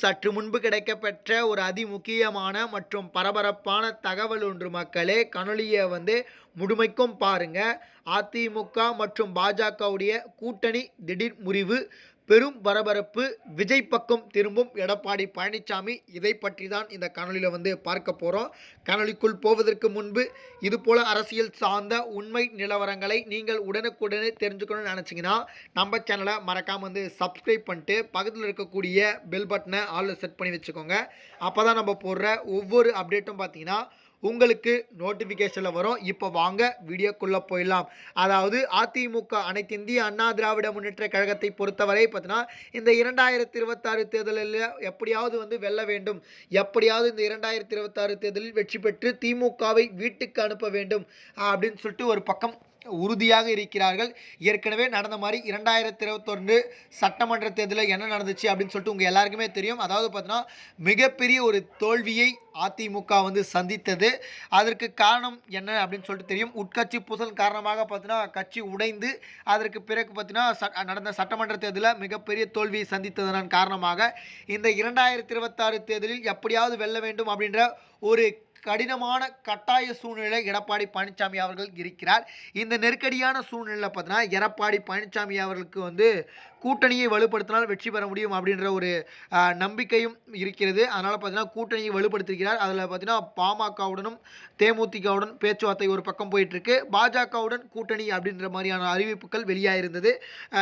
சற்று முன்பு கிடைக்கப்பெற்ற ஒரு அதிமுக்கியமான மற்றும் பரபரப்பான தகவல் ஒன்று மக்களே கனொலியை வந்து முழுமைக்கும் பாருங்க. அதிமுக மற்றும் பாஜகவுடைய கூட்டணி திடீர் முறிவு. பெரும் பரபரப்பு விஜய் பக்கம் திரும்பும் எடப்பாடி பழனிசாமி இதை பற்றி தான் இந்த காணொளியில் வந்து பார்க்க போகிறோம் காணொளிக்குள் போவதற்கு முன்பு இதுபோல் அரசியல் சார்ந்த உண்மை நிலவரங்களை நீங்கள் உடனுக்குடனே தெரிஞ்சுக்கணும்னு நினச்சிங்கன்னா நம்ம சேனலை மறக்காமல் வந்து சப்ஸ்கிரைப் பண்ணிட்டு பக்கத்தில் இருக்கக்கூடிய பெல் பட்டனை ஆளில் செட் பண்ணி வச்சுக்கோங்க. அப்போ தான் நம்ம போடுற ஒவ்வொரு அப்டேட்டும் பார்த்தீங்கன்னா உங்களுக்கு நோட்டிஃபிகேஷனில் வரும். இப்போ வாங்க வீடியோக்குள்ளே போயிடலாம். அதாவது அதிமுக அனைத்து இந்திய அண்ணா திராவிட முன்னேற்ற கழகத்தை பொறுத்தவரை பார்த்தீங்கன்னா இந்த இரண்டாயிரத்தி இருபத்தாறு தேர்தலில் எப்படியாவது வந்து வெல்ல வேண்டும். எப்படியாவது இந்த இரண்டாயிரத்தி இருபத்தாறு தேர்தலில் வெற்றி பெற்று திமுகவை வீட்டுக்கு அனுப்ப வேண்டும். அப்படின்னு சொல்லிட்டு ஒரு பக்கம் உறுதியாக இருக்கிறார்கள். ஏற்கனவே நடந்த மாதிரி இரண்டாயிரத்தி இருபத்தொன்று சட்டமன்ற தேர்தலில் என்ன நடந்துச்சு அப்படின்னு சொல்லிட்டு உங்கள் எல்லாருக்குமே தெரியும். அதாவது பார்த்தீங்கன்னா மிகப்பெரிய ஒரு தோல்வியை அதிமுக வந்து சந்தித்தது. அதற்கு காரணம் என்ன அப்படின்னு சொல்லிட்டு தெரியும். உட்கட்சி பூசல் காரணமாக பார்த்தீங்கன்னா கட்சி உடைந்து அதற்கு பிறகு பார்த்தீங்கன்னா ச- நடந்த சட்டமன்ற தேர்தலில் மிகப்பெரிய தோல்வியை சந்தித்ததன் காரணமாக இந்த இரண்டாயிரத்தி இருபத்தாறு தேர்தலில் எப்படியாவது வெல்ல வேண்டும் அப்படின்ற ஒரு கடினமான கட்டாய சூழ்நிலை எடப்பாடி பழனிசாமி அவர்கள் இருக்கிறார். இந்த நெருக்கடியான சூழ்நிலையில் பார்த்தீங்கன்னா எடப்பாடி பழனிசாமி அவர்களுக்கு வந்து கூட்டணியை வலுப்படுத்தினால் வெற்றி பெற முடியும் அப்படின்ற ஒரு நம்பிக்கையும் இருக்கிறது. அதனால் பார்த்தீங்கன்னா கூட்டணியை வலுப்படுத்திருக்கிறார் அதில் பார்த்தீங்கன்னா பாமகவுடனும் தேமுதிகவுடன் பேச்சுவார்த்தை ஒரு பக்கம் போயிட்டுருக்கு. பாஜகவுடன் கூட்டணி அப்படின்ற மாதிரியான அறிவிப்புகள் வெளியாயிருந்தது.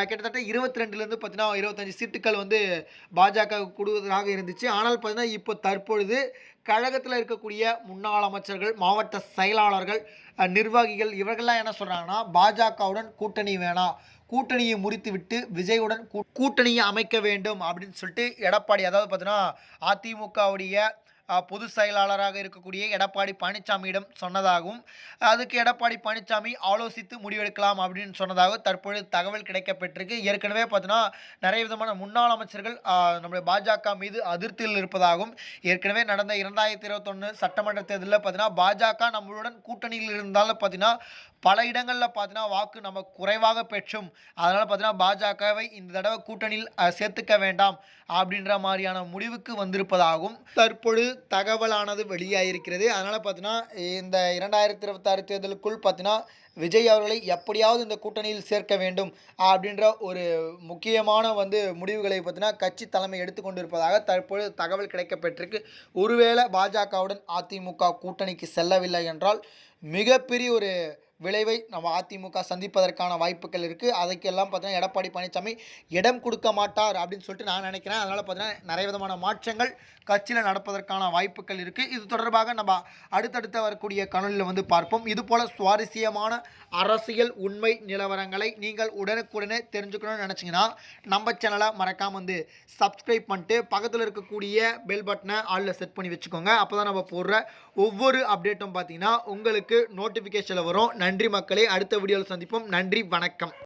கிட்டத்தட்ட இருபத்தி ரெண்டுலேருந்து பார்த்தீங்கன்னா இருபத்தஞ்சு சீட்டுகள் வந்து பாஜக கொடுவதாக இருந்துச்சு. ஆனால் பார்த்தீங்கன்னா இப்போ தற்பொழுது கழகத்தில் இருக்கக்கூடிய முன்னாள் அமைச்சர்கள் மாவட்ட செயலாளர்கள் நிர்வாகிகள் இவர்கள்லாம் என்ன சொல்கிறாங்கன்னா பாஜகவுடன் கூட்டணி வேணாம். கூட்டணியை முறித்துவிட்டு விஜயுடன் கூட்டணியை அமைக்க வேண்டும் அப்படின்னு சொல்லிட்டு எடப்பாடி அதாவது பார்த்தீங்கன்னா அதிமுகவுடைய பொது பொதுச் செயலாளராக இருக்கக்கூடிய எடப்பாடி பழனிசாமியிடம் சொன்னதாகவும் அதுக்கு எடப்பாடி பழனிசாமி ஆலோசித்து முடிவெடுக்கலாம் அப்படின்னு சொன்னதாக தற்பொழுது தகவல் கிடைக்கப்பட்டிருக்கு ஏற்கனவே பார்த்தீங்கன்னா நிறைய விதமான முன்னாள் அமைச்சர்கள் நம்முடைய பாஜக மீது அதிருப்தியில் இருப்பதாகவும் ஏற்கனவே நடந்த இரண்டாயிரத்தி இருபத்தொன்று சட்டமன்ற தேர்தலில் பார்த்தீங்கன்னா பாஜக நம்மளுடன் கூட்டணியில் இருந்தாலும் பார்த்தீங்கன்னா பல இடங்களில் பார்த்தீங்கன்னா வாக்கு நம்ம குறைவாக பெற்றும். அதனால் பார்த்தீங்கன்னா பாஜகவை இந்த தடவை கூட்டணியில் சேர்த்துக்க வேண்டாம் அப்படின்ற மாதிரியான முடிவுக்கு வந்திருப்பதாகவும் தற்பொழுது தகவலானது வெளியாகிருக்கிறது அதனால் பார்த்தீங்கன்னா இந்த இரண்டாயிரத்தி இருபத்தாறு தேர்தலுக்குள் பார்த்தீங்கன்னா விஜய் அவர்களை எப்படியாவது இந்த கூட்டணியில் சேர்க்க வேண்டும் அப்படின்ற ஒரு முக்கியமான வந்து முடிவுகளை பார்த்தீங்கன்னா கட்சி தலைமை எடுத்துக்கொண்டிருப்பதாக தற்பொழுது தகவல் கிடைக்கப்பெற்றிருக்கு. ஒருவேளை பாஜகவுடன் அதிமுக கூட்டணிக்கு செல்லவில்லை என்றால் மிகப்பெரிய ஒரு விளைவை நம்ம அதிமுக சந்திப்பதற்கான வாய்ப்புகள் இருக்குது அதுக்கெல்லாம் பார்த்தீங்கன்னா எடப்பாடி பழனிசாமி இடம் கொடுக்க மாட்டார் அப்படின்னு சொல்லிட்டு நான் நினைக்கிறேன். அதனால் பார்த்தீங்கன்னா நிறைய விதமான மாற்றங்கள் கட்சியில் நடப்பதற்கான வாய்ப்புகள் இருக்குது இது தொடர்பாக நம்ம அடுத்தடுத்த வரக்கூடிய கணலில் வந்து பார்ப்போம். இதுபோல் சுவாரஸ்யமான அரசியல் உண்மை நிலவரங்களை நீங்கள் உடனுக்குடனே தெரிஞ்சுக்கணும்னு நினச்சிங்கன்னா நம்ம சேனலை மறக்காமல் வந்து சப்ஸ்கிரைப் பண்ணிட்டு பக்கத்தில் இருக்கக்கூடிய பெல் பட்டனை ஆளில் செட் பண்ணி வச்சுக்கோங்க. அப்போ தான் நம்ம போடுற ஒவ்வொரு அப்டேட்டும் பார்த்தீங்கன்னா உங்களுக்கு நோட்டிஃபிகேஷனில் வரும். நன்றி மக்களே அடுத்த வீடியோவில் சந்திப்போம். நன்றி வணக்கம்.